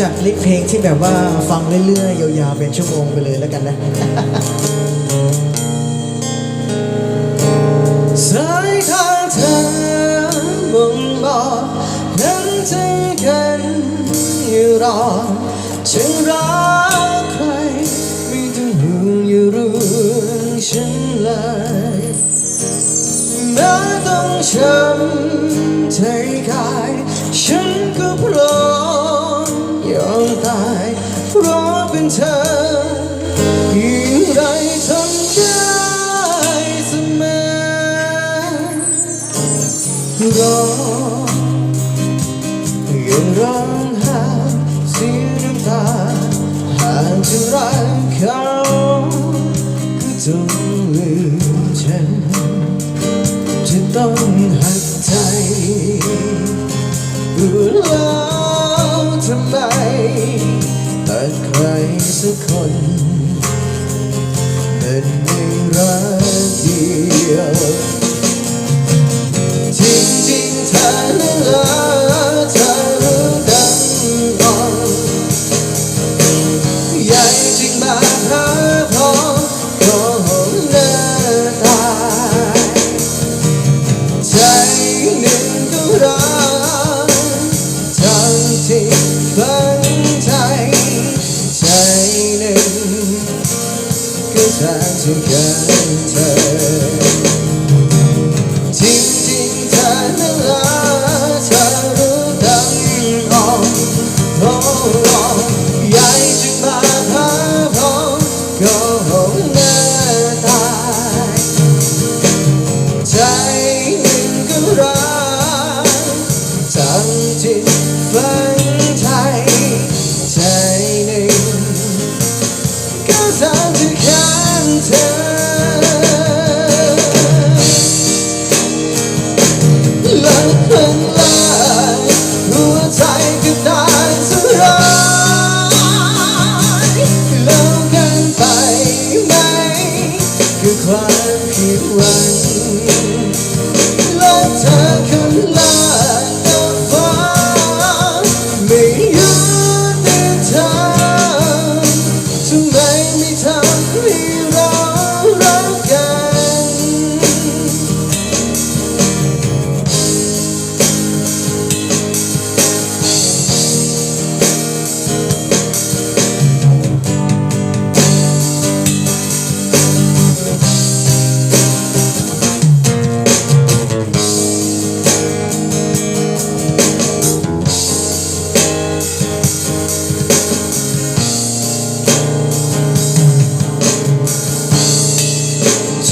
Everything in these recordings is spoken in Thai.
จัดลิสต์เพลงที่แบบว่าฟังเรื่อยๆ ยาวๆ เป็นชั่วโมงไปเลยแล้วกันนะสายทาเธอบ่งบอกนั้นเธอกันอยู่รอฉันรักใครไม่ต้องห่วงอยู่เรื่องฉันเลยแม้ต้องช้ำใจกายฉันก็พร้อ รู้แล้วทำไมแต่ใครสักคนเป็นไม่รักเดียว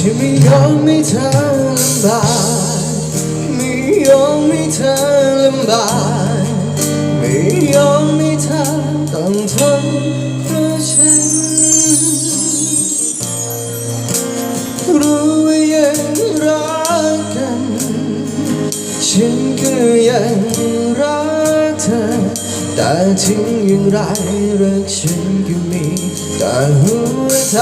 ที่ไม่ยอมให้เธอลำบากไม่ยอมให้เธอลำบากไม่ยอมให้เธอต้องทนเพราะฉัน รู้ว่ายังรักกัน ฉันก็ยังรักเธอ แต่ถึงอย่างไรรักฉันก็มีแต่หัวใจ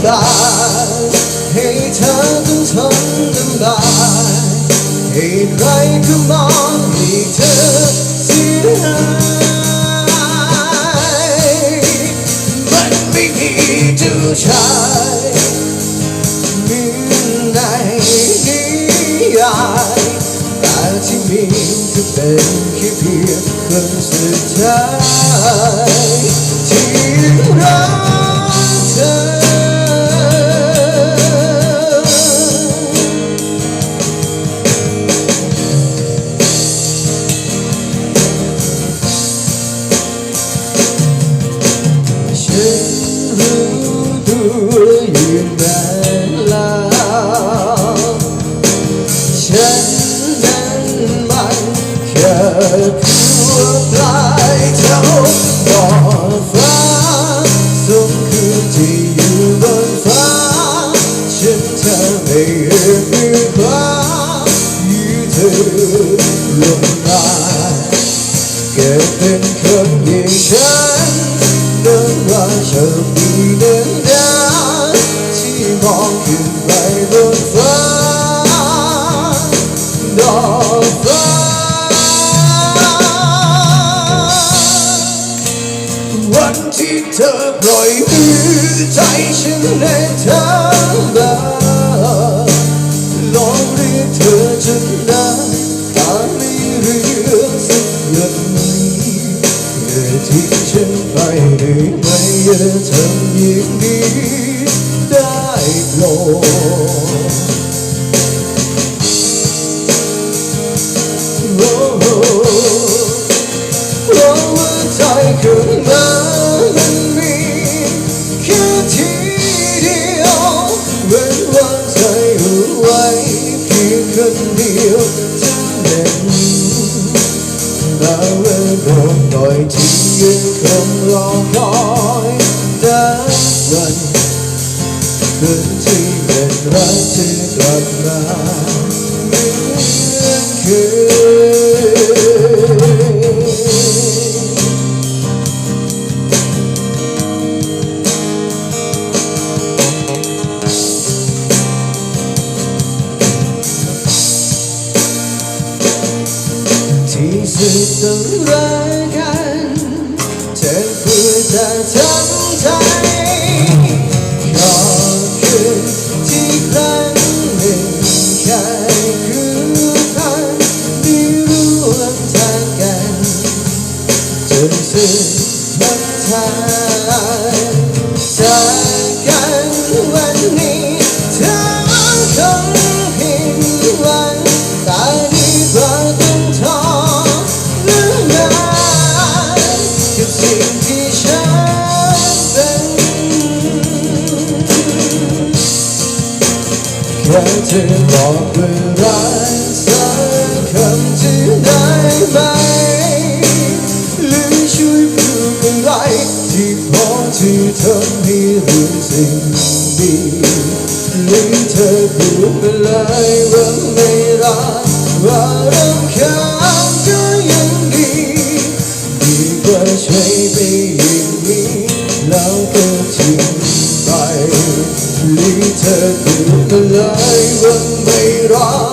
ำบากให้เธอต้องทนลำบากให้ใครก็มองให้เธอเสียหายมันไม่มีเจ้าชายมีในนิยายแต่ที่มีก็เป็นแค่เพียงคนสุดท้ายที่รัก เธอปล่อยหือใจฉันในทางลาลองเรียกเธอจนน้ำตาไม่เรื่องสักหยดนี้เธอทิ้งฉันไปได้ไหมอย่าทำอย่างนี้ได้โปรด ยวฉันเด็กเราเริ่มอยที่ยืนคงรอคอยดังวันที่เป็นรักที่กลับมา บอกเพื่อรักสักคำที่ได้ไหมหรือช่วยพูดอะไรที่พอที่ทำให้รู้องดีหรือเธอพูดไปเลยว่าไม่รักว่ารักคำก็ยังดีดีกว่าใช้ไปอย่างนี้แล้วก็ทิ้งไปหรือเธอพูดไปเลย ไม่รัก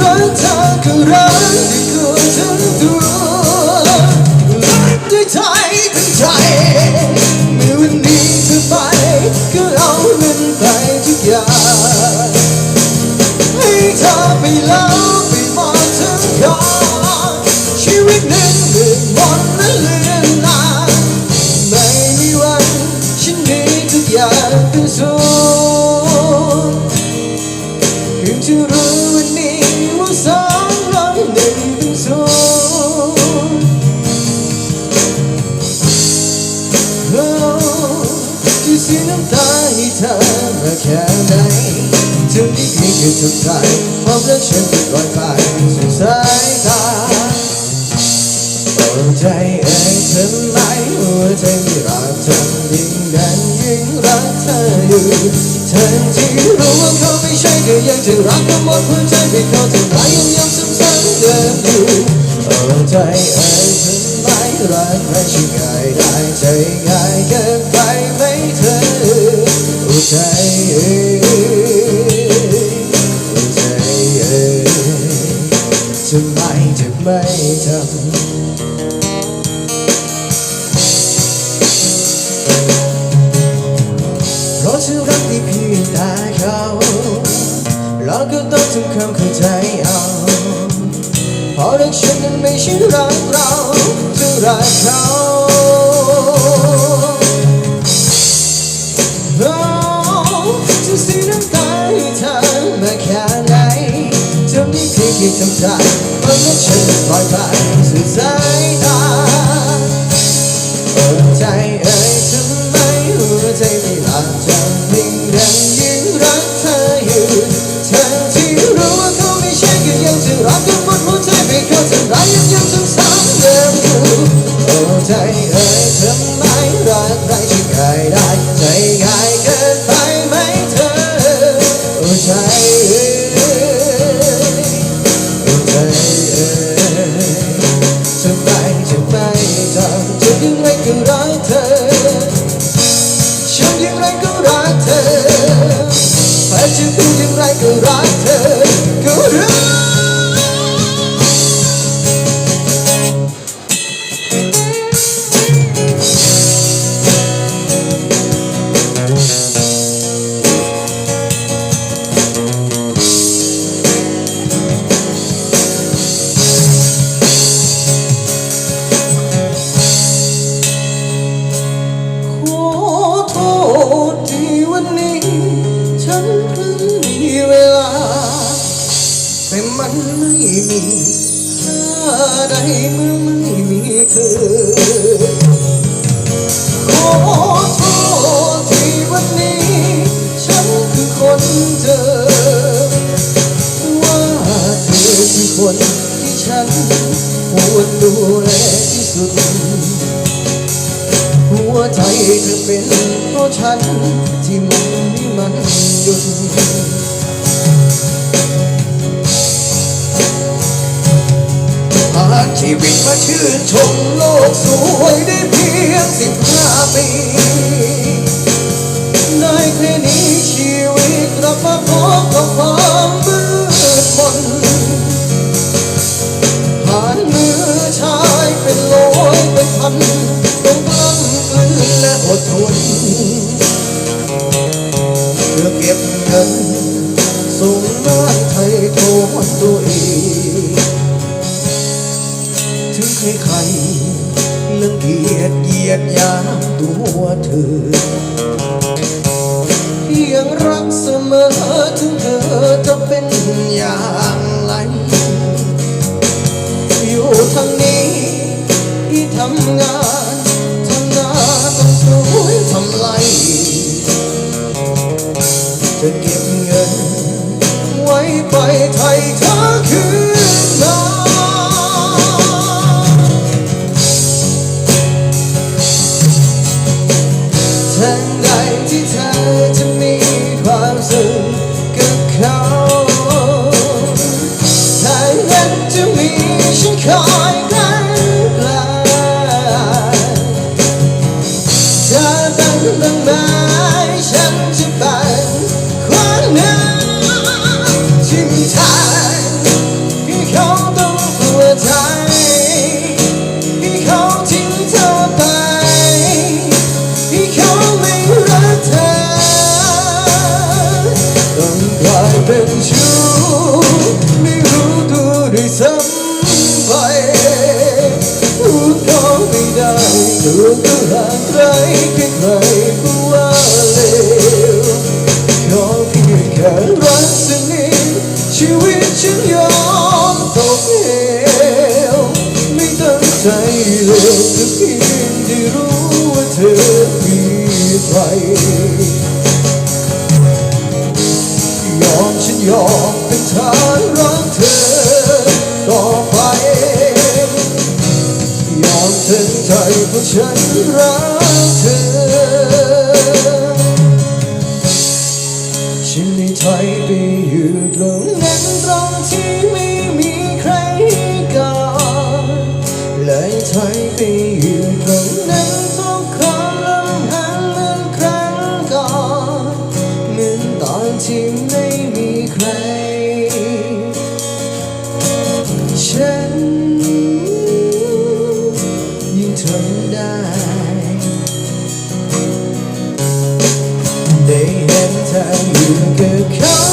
รักเธอครักที่เกิดทั้งตัว สียน้ำตาให้เธอมาแค่ไหนถึงที่เพียงแค่ทุกทายความรักฉันเป็นรอยไปสู่สายตาโอ้ใจเอ๋ยทำไมหัวใจไม่รักเธอยิ่งนั้นยิ่งรักเธออยู่ทั้งที่รู้ว่าเขาไม่ใช่ก็ยังจะรักกันหมดหัวใจไม่เข้าถึงไรยังยังซ้ำๆเดิมอยู่โอ้ใจเอ๋ยทำไมรักใครช่างง่ายได้ใจ ใจเอ่ยใจเอ่ยทำไมจะไม่ทำเพราะฉันรักได้เพียงแต่เขาแล้วก็ต้องทำความเข้าใจเอาเพราะรักฉันนั้นไม่ใช่รักเราจะรักเขา ท่านี้เพียงแค่คำถามมันก็ฉันปล่อยไปสู่สายตา ดูแลที่สุด หัวใจเธอเป็นเพราะฉันที่มันไม่มันหยุดผ่านชีวิตมาชื่นชมโลกสวยได้เพียงสิบห้าปีได้แค่นี้ชีวิตกลับมาพบกับความมืดมน ยจเหยียดยามตัวเธอ Quando arranca e เพราะฉันรักเธอ time you could come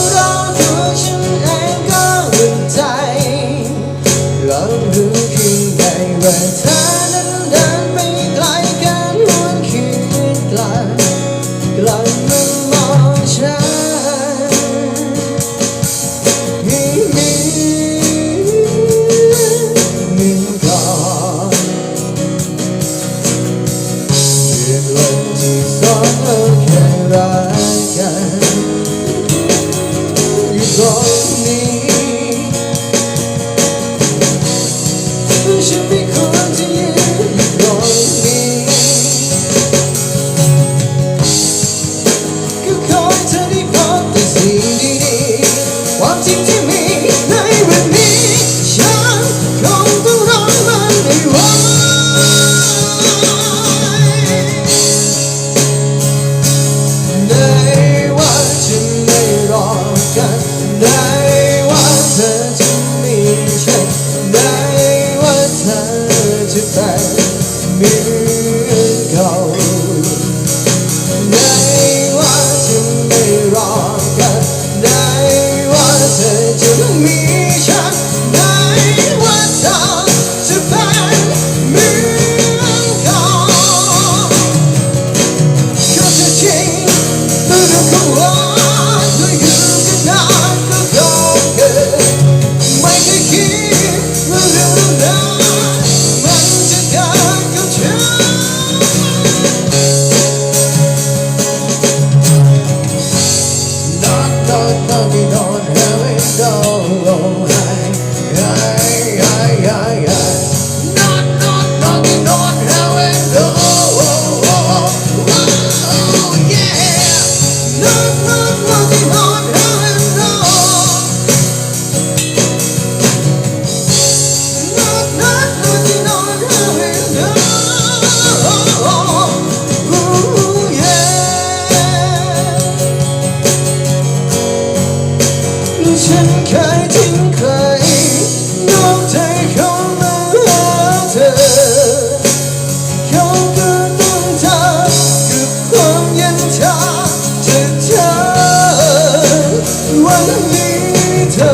เธอ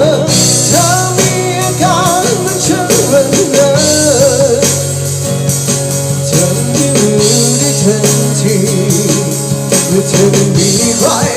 เธอมีอาการเหมือนฉันรันเนอฉันไม่รู้ได้ทันทีว่เธอไม่มีใคร